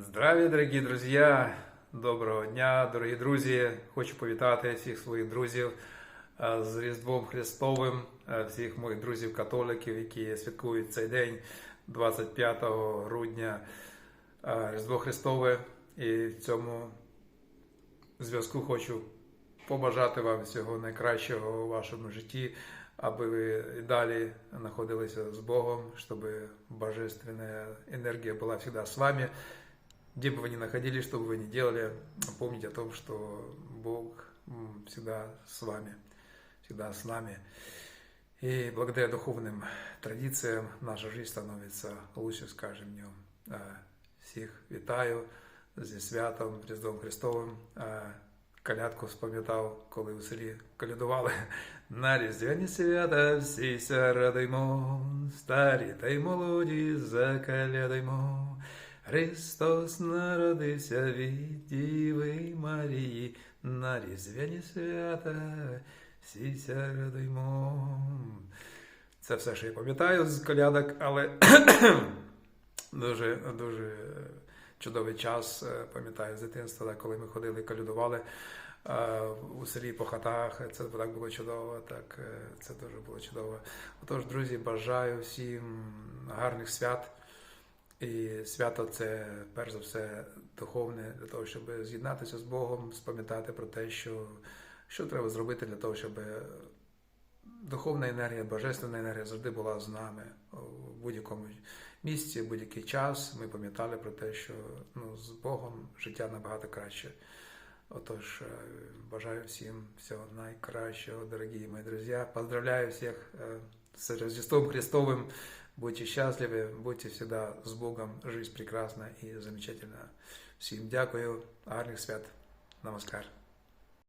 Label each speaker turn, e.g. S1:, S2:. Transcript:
S1: Здравия, дорогі друзі! Доброго дня, дорогі друзі! Хочу повітати всіх своїх друзів е, з Різдвом Христовим, е, всіх моїх друзів-католиків, які святкують цей день 25 грудня е, Різдво Христове. І в цьому зв'язку хочу побажати вам всього найкращого у вашому житті, аби ви і далі знаходилися з Богом, щоб божественная энергия была всегда с вами. Где бы вы ни находились, что бы вы ни делали, помните о том, что Бог м, всегда с вами, всегда с нами. И благодаря духовным традициям наша жизнь становится лучше с каждым днем. А, Всіх вітаю зі святом Різдвом Христовим. А, Калядку спам'ятав, коли у селі колядували. На різдвяні свята всіся радуймо, старі та й молоді закалядаймо. Христос народився від Діви Марії, на різдвяні свята всіся радуймо. Це все, що я пам'ятаю з колядок, але дуже, дуже чудовий час. е, Пам'ятаю з дитинства, коли ми ходили, колядували е, у селі по хатах. Це так було чудово. Так, е, це дуже було чудово. Отож, друзі, бажаю всім гарних свят. І свято це перш за все духовне для того, щоб з'єднатися з Богом, спам'ятати про те, що, що треба зробити для того, щоб духовна енергія, божественна енергія завжди була з нами в будь-якому місці, в будь-який час. Ми пам'ятали про те, що ну, з Богом життя набагато краще. Отож, е, бажаю всім всього найкращого, дорогі мої друзі. Поздравляю всіх е, с Рождеством Христовым. Будьте счастливы, будьте всегда с Богом. Жизнь прекрасна и замечательна. Всім дякую, гарних свят. Намаскар.